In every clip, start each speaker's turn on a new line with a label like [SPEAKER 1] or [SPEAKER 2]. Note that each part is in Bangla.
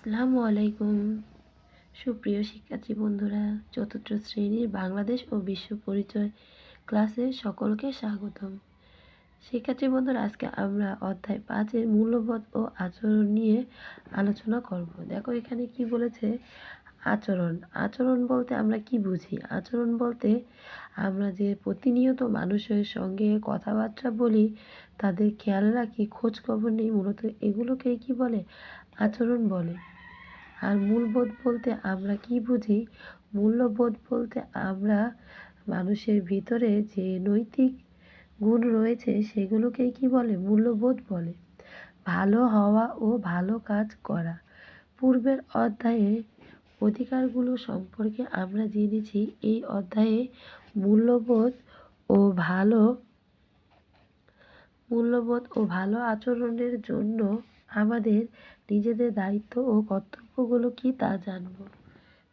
[SPEAKER 1] আসসালামু আলাইকুম। সুপ্রিয় শিক্ষার্থী বন্ধুরা, চতুর্থ শ্রেণির বাংলাদেশ ও বিশ্ব পরিচয় ক্লাসে সকলকে স্বাগতম। শিক্ষার্থী বন্ধুরা, আজকে আমরা অধ্যায় পাঁচের মূল্যবোধ ও আচরণ নিয়ে আলোচনা করব। দেখো এখানে কি বলেছে? আচরণ। আচরণ বলতে আমরা কি বুঝি? আচরণ বলতে আমরা যে প্রতিনিয়ত মানুষের সঙ্গে কথাবার্তা বলি, তাদের খেয়াল রাখি, খোঁজ খবর নেই, মূলত এগুলোকেই কি বলে? আচরণ বলে। আর মূলবোধ বলতে আমরা কি বুঝি? মূল্যবোধ বলতে আমরা মানুষের ভিতরে যে নৈতিক গুণ রয়েছে সেগুলোকেই কি বলে? মূল্যবোধ বলে। ভালো হওয়া ও ভালো কাজ করা। পূর্বের অধ্যায়ে অধিকারগুলো সম্পর্কে আমরা জেনেছি। এই অধ্যায়ে মূল্যবোধ ও ভালো, মূল্যবোধ ও ভালো আচরণের জন্য আমাদের নিজেদের দায়িত্ব ও কর্তব্যগুলো কি তা জানব।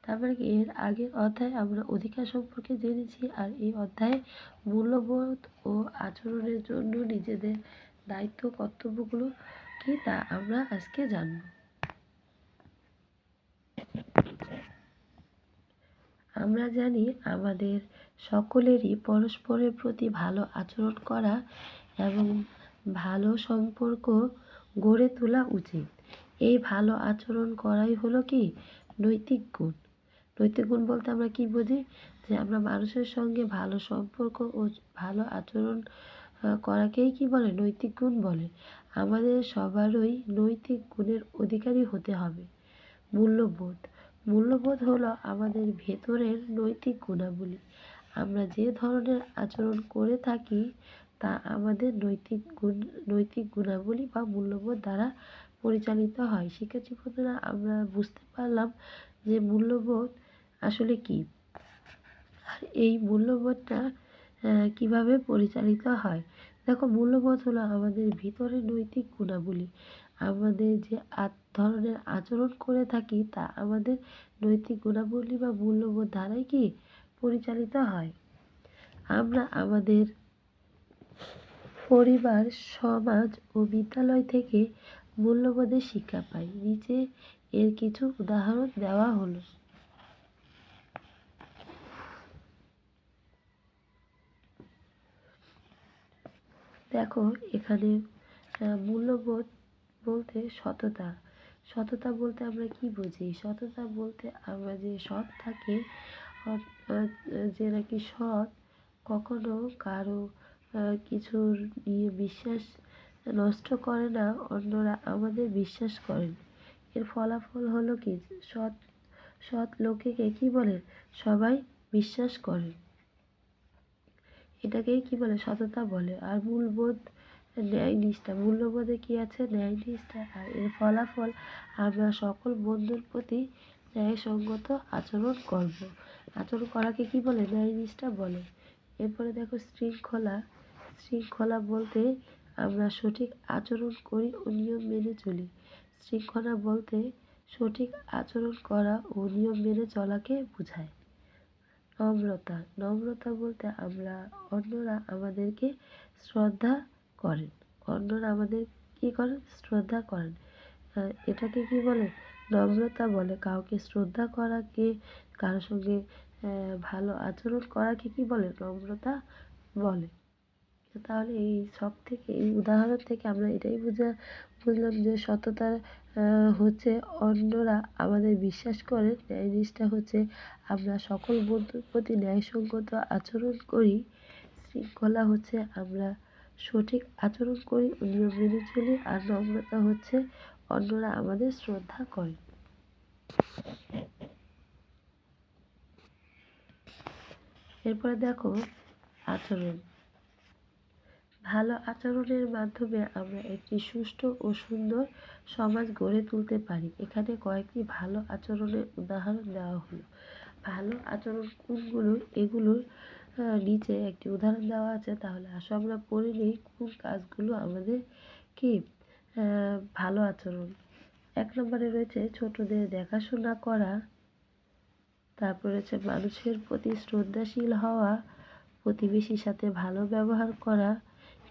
[SPEAKER 1] তারপরে এর আগের অধ্যায়ে আমরা অধিকার সম্পর্কে জেনেছি আর এই অধ্যায়ে মূল্যবোধ ও আচরণের জন্য নিজেদের দায়িত্ব কর্তব্যগুলো কি তা আমরা আজকে জানব। আমরা জানি আমাদের সকলেরই পরস্পরের প্রতি ভালো আচরণ করা এবং ভালো সম্পর্ক গড়ে তোলা উচিত। এই ভালো আচরণ করাই হলো কি? নৈতিক গুণ। নৈতিক গুণ বলতে আমরা কি বুঝি? যে আমরা মানুষের সঙ্গে ভালো সম্পর্ক ও ভালো আচরণ করাকেই কি বলে? নৈতিক গুণ বলে। আমাদের সবারই নৈতিক গুণের অধিকারী হতে হবে। মূল্যবোধ। মূল্যবোধ হলো আমাদের ভেতরের নৈতিক গুণাবলী। আমরা যে ধরনের আচরণ করে থাকি, তা আমাদের নৈতিক গুণ, নৈতিক গুণাবলী বা মূল্যবোধ দ্বারা পরিচালিত হয়। শিক্ষার্থী বন্ধুরা আমরা বুঝতে পারলাম যে মূল্যবোধ আসলে কি? আর এই মূল্যবোধটা কীভাবে পরিচালিত হয়? দেখো, মূল্যবোধ হলো আমাদের ভিতরে নৈতিক গুণাবলী। আমাদের যে ধরনের আচরণ করে থাকি তা আমাদের নৈতিক গুণাবলী বা মূল্যবোধ দ্বারাই কি পরিচালিত হয়? আমরা আমাদের পরিবার, সমাজ ও বিদ্যালয় থেকে মূল্যবোধের শিক্ষা পাই। নিচে এর কিছু উদাহরণ দেওয়া হলো। দেখো, এখানে মূল্যবোধ বলতে সততা। সততা বলতে আমরা কি বুঝি? সততা বলতে আমরা যে সৎ থাকে যে নাকি সৎ, কখনো কারও কিছুর নিয়ে বিশ্বাস নষ্ট করে না, অন্যরা আমাদের বিশ্বাস করেন। এর ফলাফল হলো কি? সৎ সৎ লোকেকে কি বলে? সবাই বিশ্বাস করে এটাকেই কি বলে? সততা বলে। আর মূলবোধ, ন্যায় নিষ্ঠা। মূল্যবোধে কি আছে? ন্যায় নিষ্ঠা। আর এর ফলাফল, আমরা সকল বন্ধুর প্রতি ন্যায়সঙ্গত আচরণ করব। আচরণ করাকে কি বলে? ন্যায় নিষ্ঠা বলে। এরপরে দেখো, শৃঙ্খলা। শৃঙ্খলা বলতে আমরা সঠিক আচরণ করি ও নিয়ম মেনে চলি। শৃঙ্খলা বলতে সঠিক আচরণ করা ও নিয়ম মেনে চলাকে বোঝায়। নম্রতা। নম্রতা বলতে আমরা, অন্যরা আমাদেরকে শ্রদ্ধা করেন। অন্যরা আমাদের কী করেন? শ্রদ্ধা করেন। এটাকে কি বলে? নম্রতা বলে কাউকে শ্রদ্ধা করাকে কারোর সঙ্গে ভালো আচরণ করাকে কি বলে? নম্রতা বলে। তাহলে এই সব থেকে, এই উদাহরণ থেকে আমরা এটাই বুঝা, বুঝলাম যে সততা হচ্ছে অন্যরা আমাদের বিশ্বাস করে। ন্যায় জিনিসটা হচ্ছে আমরা সকল বন্ধুর প্রতি ন্যায়সঙ্গত আচরণ করি। শৃঙ্খলা হচ্ছে আমরা সঠিক আচরণ করি, নিয়ম মেনে চলি, আর নম্রতা হচ্ছে অন্যরা আমাদের শ্রদ্ধা করে। এরপরে দেখো আচরণ। ভালো আচরণের মাধ্যমে আমরা একটি সুষ্ঠু ও সুন্দর সমাজ গড়ে তুলতে পারি। এখানে কয়েকটি ভালো আচরণের উদাহরণ দেওয়া হলো। ভালো আচরণ কোনগুলো এগুলোর নিচে একটি উদাহরণ দেওয়া আছে। তাহলে আসো আমরা পড়ে নিই কোন কাজগুলো আমাদের কি ভালো আচরণ। এক নম্বরে রয়েছে ছোটদের দেখাশোনা করা। তারপর রয়েছে মানুষের প্রতি শ্রদ্ধাশীল হওয়া, প্রতিবেশীর সাথে ভালো ব্যবহার করা।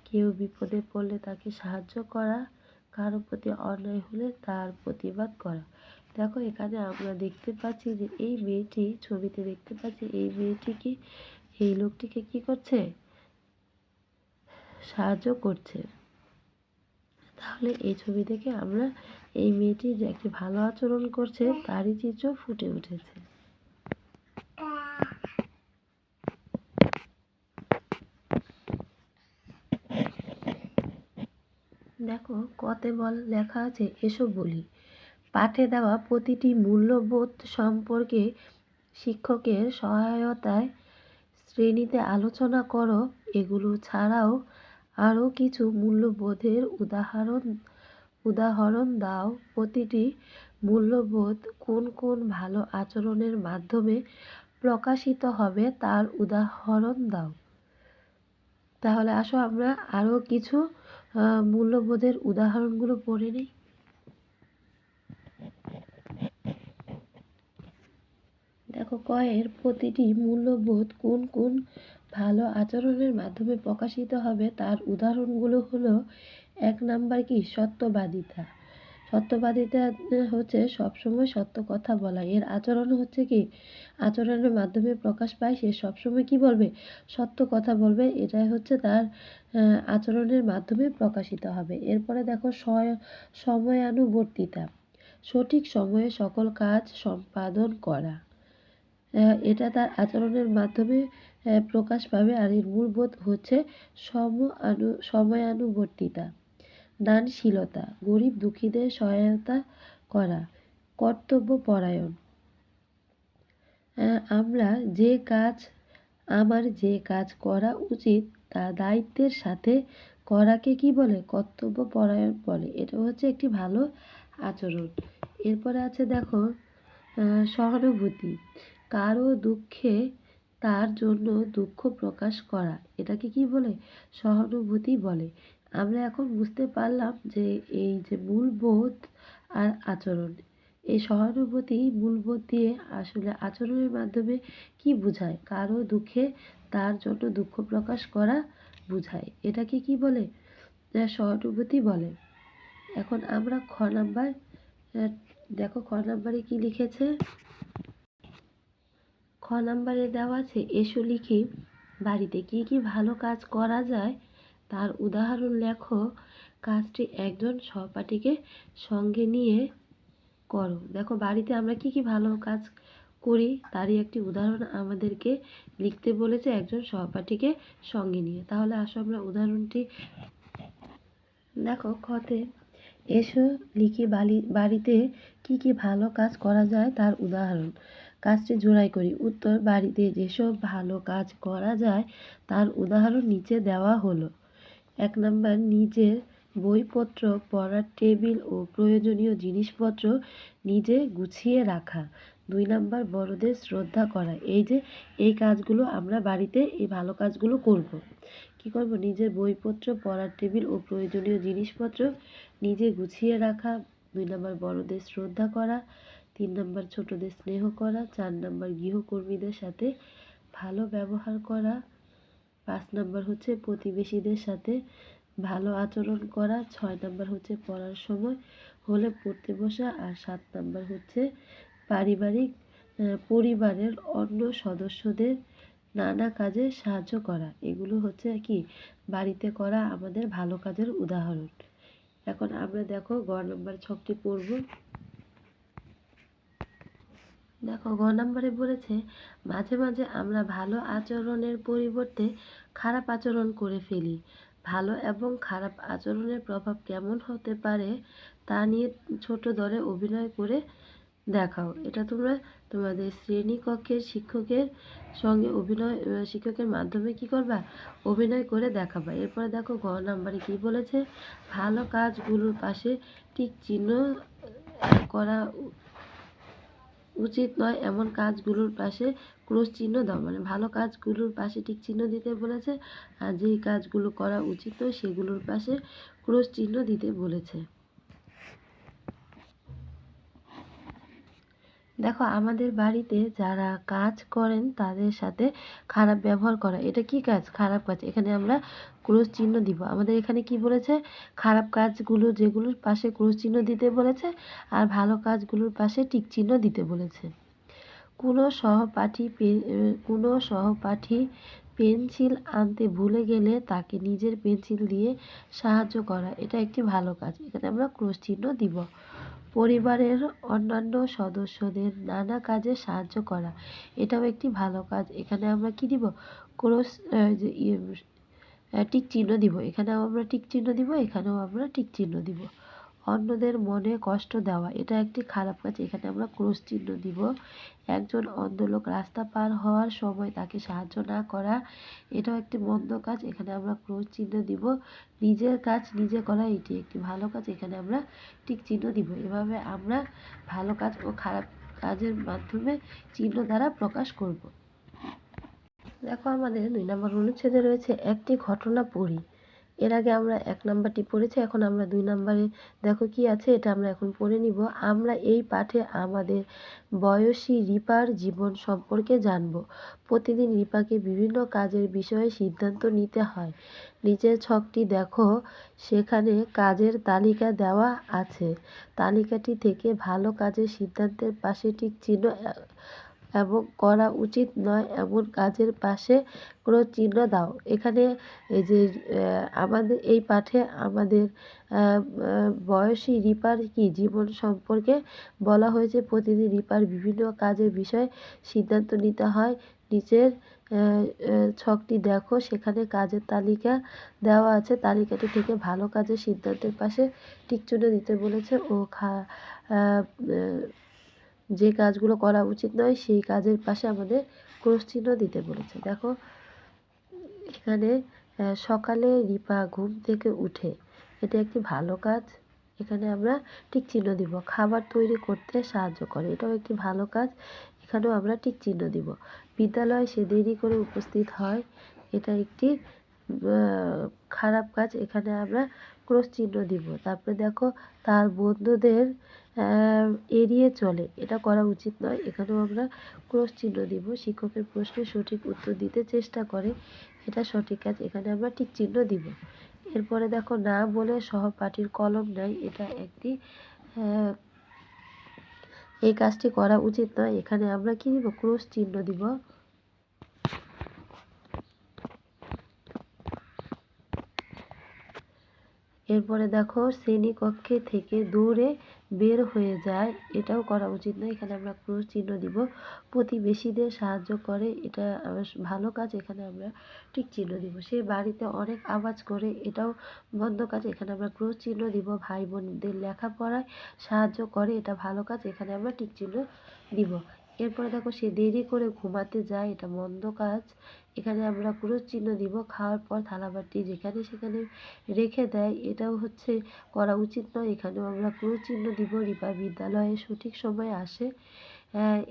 [SPEAKER 1] কেউ বিপদে পড়লে তাকে সাহায্য করা, কারও প্রতি অন্যায় হলে তার প্রতিবাদ করা। দেখো, এখানে আমরা দেখতে পাচ্ছি যে এই মেয়েটি, ছবিতে দেখতে পাচ্ছি এই মেয়েটিকে, এই লোকটিকে কি করছে? সাহায্য করছে। তাহলে এই ছবি থেকে আমরা এই মেয়েটি যে একটি ভালো আচরণ করছে, তারই চিত্র ফুটে উঠেছে। দেখো কতে বল লেখা আছে এসো বলি। পাঠে দেওয়া প্রতিটি মূল্যবোধ সম্পর্কে শিক্ষকের সহায়তায় শ্রেণীতে আলোচনা করো। এগুলো ছাড়াও আরও কিছু মূল্যবোধের উদাহরণ উদাহরণ দাও। প্রতিটি মূল্যবোধ কোন কোন ভালো আচরণের মাধ্যমে প্রকাশিত হবে তার উদাহরণ দাও। তাহলে আসো আমরা আরও কিছু মূল্যবোধের উদাহরণগুলো পড়ে নিই? দেখো কয়ের প্রতিটি মূল্যবোধ কোন কোন ভালো আচরণের মাধ্যমে প্রকাশিত হবে? তার উদাহরণগুলো হলো, এক নাম্বার কি? সত্যবাদিতা। সত্যবাদিতা হচ্ছে সবসময় সত্য কথা বলা। এর আচরণ হচ্ছে কি? আচরণের মাধ্যমে প্রকাশ পায়, সে সবসময় কি বলবে? সত্য কথা বলবে। এটাই হচ্ছে তার আচরণের মাধ্যমে প্রকাশিত হবে। এরপরে দেখো সময়ানুবর্তিতা। সঠিক সময়ে সকল কাজ সম্পাদন করা। এটা তার আচরণের মাধ্যমে প্রকাশ পাবে। আর এর মূলবোধ হচ্ছে সম আনু, সময়ানুবর্তিতা। দানশীলতা, গরিব দুঃখীদের সহায়তা করা, কর্তব্য পরায়ণ। আমরা যে কাজ, আমার যে কাজ করা উচিত, তা দায়িত্বের সাথে করাকে কি বলে? কর্তব্য পরায়ণ বলে। এটা হচ্ছে একটি ভালো আচরণ। এরপরে আছে দেখো সহানুভূতি। কারও দুঃখে তার জন্য দুঃখ প্রকাশ করা, এটাকে কি বলে? সহানুভূতি বলে। আমরা এখন বুঝতে পারলাম যে এই যে মূলবোধ আর আচরণ, এই সহানুভূতি মূলবোধ দিয়ে আসলে আচরণের মাধ্যমে কি বোঝায়? কারও দুঃখে তার জন্য দুঃখ প্রকাশ করা বোঝায়। এটাকে কি বলে? সহানুভূতি বলে। এখন আমরা খ নাম্বার দেখো খ নাম্বারে কি লিখেছে? খ নাম্বারে দেওয়া আছে, এসো লিখি বাড়িতে, কি কি ভালো কাজ করা যায় তার উদাহরণ লেখো। কাজটি একজন সহপাঠীকে সঙ্গে নিয়ে করো। দেখো, বাড়িতে আমরা কি কি ভালো কাজ করি, তারই একটি উদাহরণ আমাদেরকে লিখতে বলেছে একজন সহপাঠীকে সঙ্গে নিয়ে। তাহলে আসো আমরা উদাহরণটি দেখো, খতে। এসো, লিখি বালি, বাড়িতে কি কি ভালো কাজ করা যায় তার উদাহরণ। কাজটি জোড়াই করি। উত্তর, বাড়িতে যেসব ভালো কাজ করা যায় তার উদাহরণ নিচে দেওয়া হলো। এক নম্বর নিজের বইপত্র পড়ার টেবিল ও প্রয়োজনীয় জিনিসপত্র নিজে গুছিয়ে রাখা। দুই নাম্বার বড়দের শ্রদ্ধা করা। এই যে, এই কাজগুলো আমরা বাড়িতে, এই ভালো কাজগুলো করব। কি করব? নিজের বইপত্র, পড়ার টেবিল ও প্রয়োজনীয় জিনিসপত্র নিজে গুছিয়ে রাখা। দুই নাম্বার বড়দের শ্রদ্ধা করা। তিন নাম্বার ছোটদের স্নেহ করা। চার নাম্বার গৃহকর্মীদের সাথে ভালো ব্যবহার করা। পাঁচ নাম্বার হচ্ছে প্রতিবেশীদের সাথে ভালো আচরণ করা, ছয় নাম্বার হচ্ছে পড়ার সময় হলে পড়তে বসা আর সাত নাম্বার হচ্ছে পারিবারিক পরিবারের অন্য সদস্যদের নানা কাজে সাহায্য করা। এগুলো হচ্ছে কি? বাড়িতে করা আমাদের ভালো কাজের উদাহরণ। এখন আমরা দেখো গ নম্বর ছকটি পড়ব। দেখো গ নম্বরে বলেছে, মাঝে মাঝে আমরা ভালো আচরণের পরিবর্তে খারাপ আচরণ করে ফেলি। ভালো এবং খারাপ আচরণের প্রভাব কেমন হতে পারে তা নিয়ে ছোট দরে অভিনয় করে দেখাও। এটা তোমরা তোমাদের শ্রেণীকক্ষের শিক্ষকের সঙ্গে অভিনয় শিক্ষকের মাধ্যমে কি করবা? অভিনয় করে দেখাবা। এরপরে দেখো, ঘ নাম্বারে কি বলেছে? ভালো কাজগুলোর পাশে টিক চিহ্ন করা উচিত নয় এমন কাজগুলোর পাশে ক্রোশ চিহ্ন দাও মানে ভালো কাজগুলোর পাশে টিক চিহ্ন দিতে বলেছে, আর যেই কাজগুলো করা উচিত নয় সেগুলোর পাশে ক্রোশ চিহ্ন দিতে বলেছে। দেখো, আমাদের বাড়িতে যারা কাজ করেন তাদের সাথে খারাপ ব্যবহার করা, এটা কি কাজ? খারাপ কাজ। এখানে আমরা ক্রোশ চিহ্ন দিব। আমাদের এখানে কি বলেছে? খারাপ কাজগুলো যেগুলোর পাশে ক্রোশ চিহ্ন দিতে বলেছে আর ভালো কাজগুলোর পাশে টিক চিহ্ন দিতে বলেছে। কোনো সহপাঠী কোনো সহপাঠী পেন্সিল আনতে ভুলে গেলে তাকে নিজের পেন্সিল দিয়ে সাহায্য করা, এটা একটি ভালো কাজ। এখানে আমরা ক্রোশ চিহ্ন দিব। পরিবারের অন্যান্য সদস্যদের নানা কাজে সাহায্য করা। এটাও একটি ভালো কাজ। এখানে আমরা কি দিব? ক্রোশ ইয়ে, টিক চিহ্ন দিব। এখানেও আমরা টিক চিহ্ন দিব এখানেও আমরা টিক চিহ্ন দিব। অন্যদের মনে কষ্ট দেওয়া। এটা একটি খারাপ কাজ। এখানে আমরা ক্রোশ চিহ্ন দিব। একজন অন্ধ লোক রাস্তা পার হওয়ার সময় তাকে সাহায্য না করা, এটাও একটি মন্দ কাজ। এখানে আমরা ক্রোশ চিহ্ন দিব। নিজের কাজ নিজে করা, এটি একটি ভালো কাজ। এখানে আমরা টিক চিহ্ন দিব। এভাবে আমরা ভালো কাজ ও খারাপ কাজের মাধ্যমে চিহ্ন দ্বারা প্রকাশ করব। দেখো, আমাদের দুই নম্বর অনুচ্ছেদে রয়েছে, একটি ঘটনা পড়ি। এর আগে আমরা এক নাম্বারটি পড়েছি, এখন আমরা দুই নাম্বারে। দেখো কি আছে, এটা আমরা এখন পড়ে নিব। আমরা এই পাঠে আমাদের বয়সী রিপার জীবন সম্পর্কে জানব। প্রতিদিন রিপাকে বিভিন্ন কাজের বিষয়ে সিদ্ধান্ত নিতে হয়। নিচের ছকটি দেখো, সেখানে কাজের তালিকা দেওয়া আছে। তালিকাটি থেকে ভালো কাজের সিদ্ধান্তের পাশে ঠিক চিহ্ন এবং করা উচিত নয় এমন কাজের পাশে কোনো চিহ্ন দাও। এখানে এই যে আমাদের, এই পাঠে আমাদের বয়সী রিপার কি জীবন সম্পর্কে বলা হয়েছে, প্রতিদিন রিপার বিভিন্ন কাজের বিষয়ে সিদ্ধান্ত নিতে হয়। নিচের ছকটি দেখো, সেখানে কাজের তালিকা দেওয়া আছে। তালিকাটি থেকে ভালো কাজের সিদ্ধান্তের পাশে টিকচিহ্ন দিতে বলেছে ও খা যে কাজগুলো করা উচিত নয়, সেই কাজের পাশে আমাদের ক্রস চিহ্ন দিতে বলেছে। দেখো, এখানে সকালে রিপা ঘুম থেকে উঠে, এটা একটি ভালো কাজ। এখানে আমরা টিক চিহ্ন দিব। খাবার তৈরি করতে সাহায্য করে, এটাও একটি ভালো কাজ। এখানেও আমরা টিক চিহ্ন দিব। বিদ্যালয়ে সে দেরি করে উপস্থিত হয়, এটা একটি খারাপ কাজ এখানে আমরা ক্রস চিহ্ন দিব। তারপরে দেখো তার বন্ধুদের এড়িয়ে চলে। এটা করা উচিত নয়। এখানেও আমরা ক্রস চিহ্ন দিব। শিক্ষকের প্রশ্নের সঠিক উত্তর দিতে চেষ্টা করে। এটা সঠিক কাজ। এখানে আমরা ঠিক চিহ্ন দিব। এরপরে দেখো না বলে সহপাঠীর কলম নাই। এটা একটি এই কাজটি করা উচিত নয়। এখানে আমরা কি দিব? ক্রস চিহ্ন দিব। এরপরে দেখো শ্রেণীকক্ষে থেকে দৌড়ে বের হয়ে যায়। এটাও করা উচিত নয়। এখানে আমরা ক্রস চিহ্ন দিব। প্রতিবেশীদের সাহায্য করে। এটা ভালো কাজ। এখানে আমরা ঠিক চিহ্ন দিব। সে বাড়িতে অনেক আওয়াজ করে। এটাও বন্ধ কাজ। এখানে আমরা ক্রস চিহ্ন দিব। ভাই বোনদের লেখাপড়ায় সাহায্য করে। এটা ভালো কাজ। এখানে আমরা ঠিক চিহ্ন দিব। এরপরে দেখো সে দেরি করে ঘুমাতে যায়। এটা মন্দ কাজ। এখানে আমরা ক্রস চিহ্ন দিব, খাওয়ার পর থালাবাটি যেখানে সেখানে রেখে দেয়, এটাও হচ্ছে করা উচিত নয়। এখানেও আমরা ক্রস চিহ্ন দিব রিপা বিদ্যালয়ে সঠিক সময়ে আসে।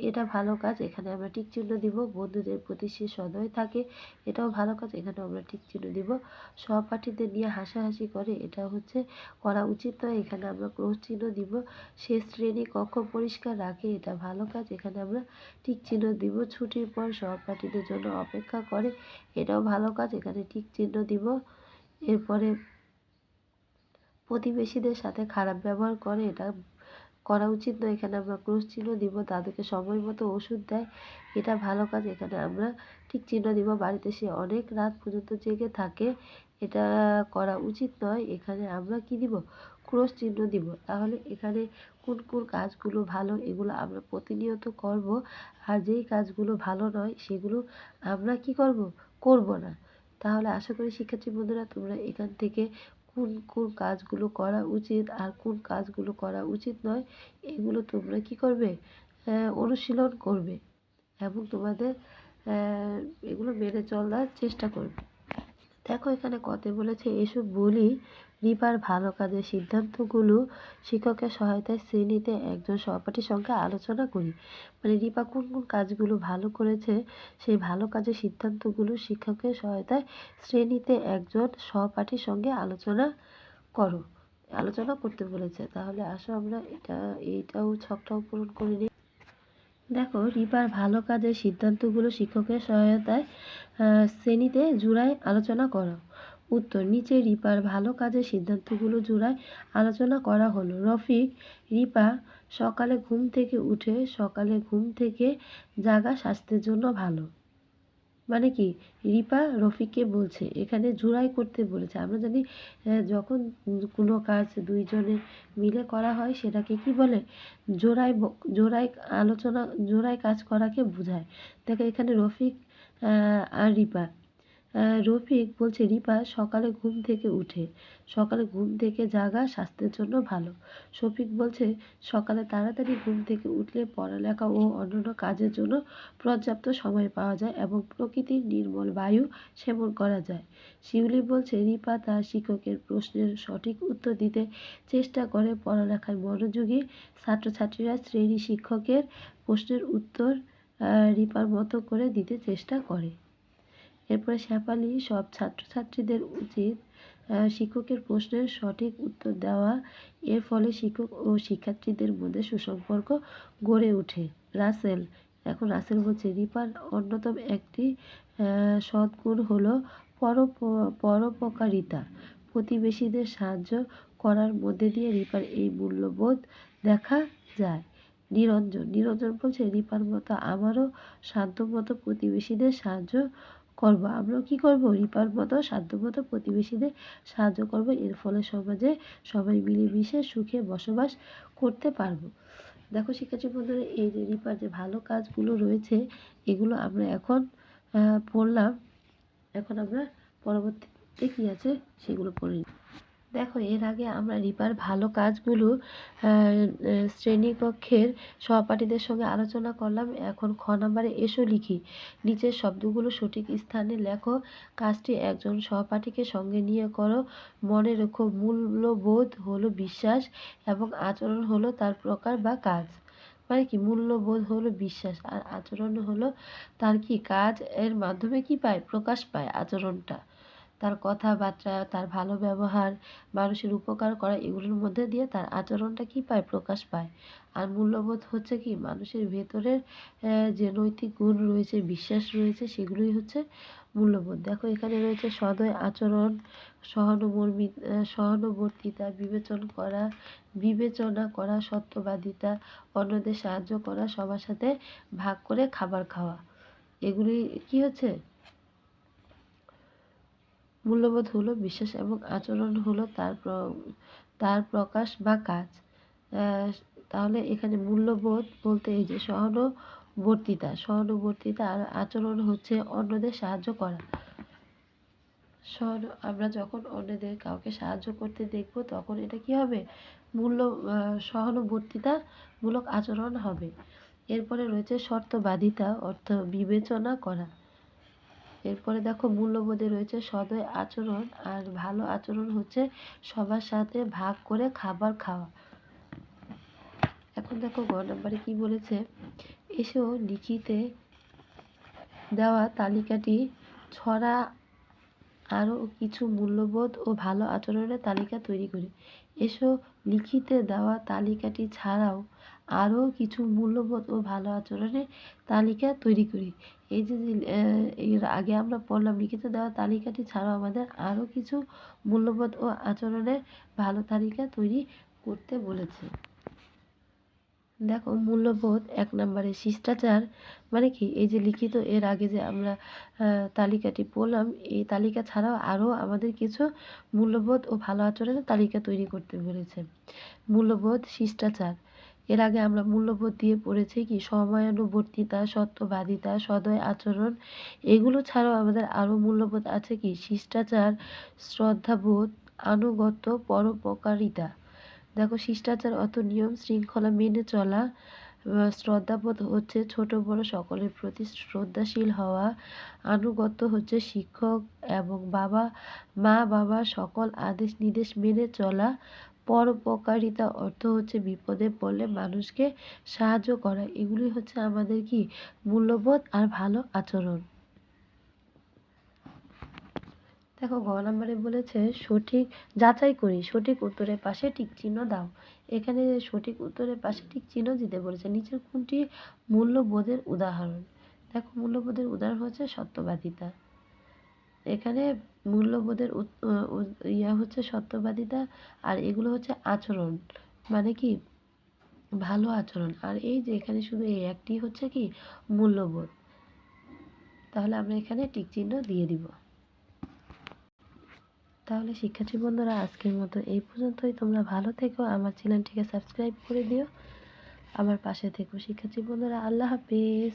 [SPEAKER 1] এটা ভালো কাজ। এখানে আমরা টিক চিহ্ন দিব। বন্ধুদের প্রতি সে সদয় থাকে। এটাও ভালো কাজ। এখানে আমরা টিক চিহ্ন দিব। সহপাঠীদের নিয়ে হাসাহাসি করে। এটা হচ্ছে করা উচিত নয়। এখানে আমরা ক্রস চিহ্ন দিব। সে শ্রেণি কক্ষ পরিষ্কার রাখে। এটা ভালো কাজ। এখানে আমরা টিক চিহ্ন দিব। ছুটির পর সহপাঠীদের জন্য অপেক্ষা করে। এটাও ভালো কাজ। এখানে টিক চিহ্ন দিব। এরপরে প্রতিবেশীদের সাথে খারাপ ব্যবহার করে। এটা করা উচিত নয়। এখানে আমরা ক্রস চিহ্ন দিব, তাদেরকে সময় মতো ওষুধ দেয়। এটা ভালো কাজ। এখানে আমরা ঠিক চিহ্ন দিব। বাড়িতে সে অনেক রাত পর্যন্ত জেগে থাকে। এটা করা উচিত নয়। এখানে আমরা কি দিব? ক্রস চিহ্ন দিব। তাহলে এখানে কোন কোন কাজগুলো ভালো, এগুলো আমরা প্রতিনিয়ত করব। আর যেই কাজগুলো ভালো নয়, সেগুলো আমরা কি করব? করব না। তাহলে আশা করি শিক্ষার্থী বন্ধুরা, তোমরা এখান থেকে কোন কোন কাজগুলো করা উচিত আর কোন কাজগুলো করা উচিত নয়, এগুলো তোমরা কি করবে? অনুশীলন করবে এবং তোমাদের এগুলো মেনে চলার চেষ্টা করবে। দেখো এখানে কতে বলেছে এসব বলি রিপার ভালো কাজের সিদ্ধান্তগুলো শিক্ষকের সহায়তায় শ্রেণীতে একজন সহপাঠীর সঙ্গে আলোচনা করি। মানে রিপা কোন কোন কাজগুলো ভালো করেছে, সেই ভালো কাজের সিদ্ধান্তগুলো শিক্ষকের সহায়তায় শ্রেণীতে একজন সহপাঠীর সঙ্গে আলোচনা করো। আলোচনা করতে বলেছে। তাহলে আসো আমরা এটা, এইটাও ছকটাও পূরণ করে নিই। দেখো রিপার ভালো কাজের সিদ্ধান্তগুলো শিক্ষকের সহায়তায় শ্রেণীতে জুড়ায় আলোচনা করো। উত্তর। নিচে রিপার ভালো কাজের সিদ্ধান্তগুলো জুড়ায় আলোচনা করা হলো। রফিক, রিপা সকালে ঘুম থেকে উঠে সকালে ঘুম থেকে জাগা স্বাস্থ্যের জন্য ভালো। মানে কি? রিপা রফিককে বলছে, এখানে জোড়াই করতে বলেছে। আমরা জানি যখন কোনো কাজ দুইজনে মিলে করা হয়, সেটাকে কি বলে? জোড়াই জোড়াই আলোচনা, জোড়াই কাজ করাকে বোঝায়। দেখো, এখানে রফিক আর রিপা। রফিক বলছে, রিপা, সকালে ঘুম থেকে উঠে। সকালে ঘুম থেকে জাগা স্বাস্থ্যের জন্য ভালো। শফিক বলছে, সকালে তাড়াতাড়ি ঘুম থেকে উঠলে পড়ালেখা ও অন্যান্য কাজের জন্য পর্যাপ্ত সময় পাওয়া যায় এবং প্রকৃতির নির্মল বায়ু সেবন করা যায়। শিউলি বলছে, রিপা তার শিক্ষকের প্রশ্নের সঠিক উত্তর দিতে চেষ্টা করে পড়ালেখায় মনোযোগী ছাত্রছাত্রীরা শ্রেণি শিক্ষকের প্রশ্নের উত্তর রিপার মতো করে দিতে চেষ্টা করে। এরপরে শেফালি সব ছাত্রছাত্রীদের উচিত শিক্ষকের প্রশ্নের সঠিক উত্তর দেওয়া। এর ফলে শিক্ষক ও শিক্ষার্থীদের মধ্যে সুসম্পর্ক গড়ে ওঠে। রাসেল এখন রাসেল বলছে রিপার অন্যতম একটি আহ, সদ্গুণ হলো পরোপ পরোপকারিতা। প্রতিবেশীদের সাহায্য করার মধ্যে দিয়ে রিপার এই মূল্যবোধ দেখা যায়। নিরঞ্জন নিরঞ্জন বলছে রিপার মতো আমারও সাধ্যমতো প্রতিবেশীদের সাহায্য করব। আমরাও কি করব? রিপার মতো সাধ্যমতো প্রতিবেশীদের সাহায্য করব। এর ফলে সমাজে সবাই মিলেমিশে সুখে বসবাস করতে পারব। দেখো শিক্ষার্থী বন্ধুরা, এই যে রিপার যে ভালো কাজগুলো রয়েছে, এগুলো আমরা এখন পড়লাম। এখন আমরা পরবর্তীতে কী আছে সেগুলো পড়ে। দেখো, এর আগে আমরা রিপার ভালো কাজগুলো শ্রেণীকক্ষের সহপাঠীদের সঙ্গে আলোচনা করলাম। এখন খ নাম্বারে এসো লিখি। নিচের শব্দগুলো সঠিক স্থানে লেখো। কাজটি একজন সহপাঠীকে সঙ্গে নিয়ে করো। মনে রেখো, মূল্যবোধ হলো বিশ্বাস এবং আচরণ হলো তার প্রকার বা কাজ। মানে কি? মূল্যবোধ হলো বিশ্বাস আর আচরণ হলো তার কি? কাজ এর মাধ্যমে কি পায়? প্রকাশ পায় আচরণটা। তার কথাবার্তা তার ভালো ব্যবহার মানুষের উপকার করা এগুলোর মধ্যে দিয়ে তার আচরণটা কি পায় প্রকাশ পায়। আর মূল্যবোধ হচ্ছে কি মানুষের ভেতরের যে নৈতিক গুণ রয়েছে বিশ্বাস রয়েছে সেগুলোই হচ্ছে মূল্যবোধ। দেখো এখানে রয়েছে সদয় আচরণ সহানুভূমি আহ, সহানুবর্তিতা বিবেচন করা বিবেচনা করা সত্যবাদিতা অন্যদের সাহায্য করা সবার সাথে ভাগ করে খাবার খাওয়া। এগুলি কি হচ্ছে? মূল্যবোধ হলো বিশ্বাস এবং আচরণ হলো তার তার প্রকাশ বা কাজ। তাহলে এখানে মূল্যবোধ বলতে এই যে সহানুবর্তিতা সহানুবর্তিতা আর আচরণ হচ্ছে অন্যদের সাহায্য করা। সহানু আমরা যখন অন্যদের কাউকে সাহায্য করতে দেখব তখন এটা কি হবে? মূল্য সহানুবর্তিতামূলক আচরণ হবে। এরপরে রয়েছে শর্তবাদিতা, অর্থ বিবেচনা করা। এরপরে দেখো মূল্যবোধে রয়েছে সদয় আচরণ আর ভালো আচরণ হচ্ছে সবার সাথে ভাগ করে খাবার খাওয়া। এখন দেখো গ নাম্বারে কি বলেছে? এসো লিখিতে দেওয়া তালিকাটি ছড়া আরও কিছু মূল্যবোধ ও ভালো আচরণের তালিকা তৈরি করি। এসো লিখিতে দেওয়া তালিকাটি ছাড়াও আরও কিছু মূল্যবোধ ও ভালো আচরণের তালিকা তৈরি করি। এই যে এর আগে আমরা পড়লাম লিখিত দেওয়া তালিকাটি ছাড়াও আমাদের আরও কিছু মূল্যবোধ ও আচরণের ভালো তালিকা তৈরি করতে বলেছে। দেখো, মূল্যবোধ এক নম্বরে শিষ্টাচার মানে কি? এই যে লিখিত, এর আগে যে আমরা তালিকাটি পড়লাম, এই তালিকা ছাড়াও আরও আমাদের কিছু মূল্যবোধ ও ভালো আচরণের তালিকা তৈরি করতে বলেছে। মূল্যবোধ, শিষ্টাচার। এর আগে আমরা মূল্যবোধ দিয়ে পড়েছি কি সময়ানুবর্তিতা, সত্যবাদিতা, সদয় আচরণ, এগুলো ছাড়াও আমাদের আরও মূল্যবোধ আছে কি শিষ্টাচার, শ্রদ্ধাবোধ, আনুগত্য, পরোপকারিতা। দেখো শিষ্টাচার অত নিয়ম, শৃঙ্খলা মেনে চলা শ্রদ্ধাবোধ হচ্ছে ছোট বড় সকলের প্রতি শ্রদ্ধাশীল হওয়া, আনুগত্য হচ্ছে শিক্ষক এবং বাবা মা বাবা সকল আদেশ নির্দেশ মেনে চলা পরোপকারিতা অর্থ হচ্ছে বিপদে পড়লে মানুষকে সাহায্য করা। এগুলি হচ্ছে আমাদের কি মূল্যবোধ আর ভালো আচরণ। দেখো ঘ নম্বরে বলেছে, সঠিক যাচাই করি, সঠিক উত্তরের পাশে টিক চিহ্ন দাও। এখানে সঠিক উত্তরের পাশে ঠিক চিহ্ন দিতে বলেছে। নিচের কোনটি মূল্যবোধের উদাহরণ? দেখো, মূল্যবোধের উদাহরণ হচ্ছে সত্যবাদিতা। এখানে মূল্যবোধের ইয়া হচ্ছে সত্যবাদিতা আর এগুলো হচ্ছে আচরণ। মানে কি? ভালো আচরণ। আর এই যে এখানে শুধু এই একটি হচ্ছে কি? মূল্যবোধ। তাহলে আমরা এখানে টিক চিহ্ন দিয়ে দিব। তাহলে শিক্ষার্থী বন্ধুরা, আজকের মতো এই পর্যন্তই। তোমরা ভালো থেকো। আমার চ্যানেলটিকে সাবস্ক্রাইব করে দিও। আমার পাশে থেকো শিক্ষার্থী বন্ধুরা। আল্লাহ হাফেজ।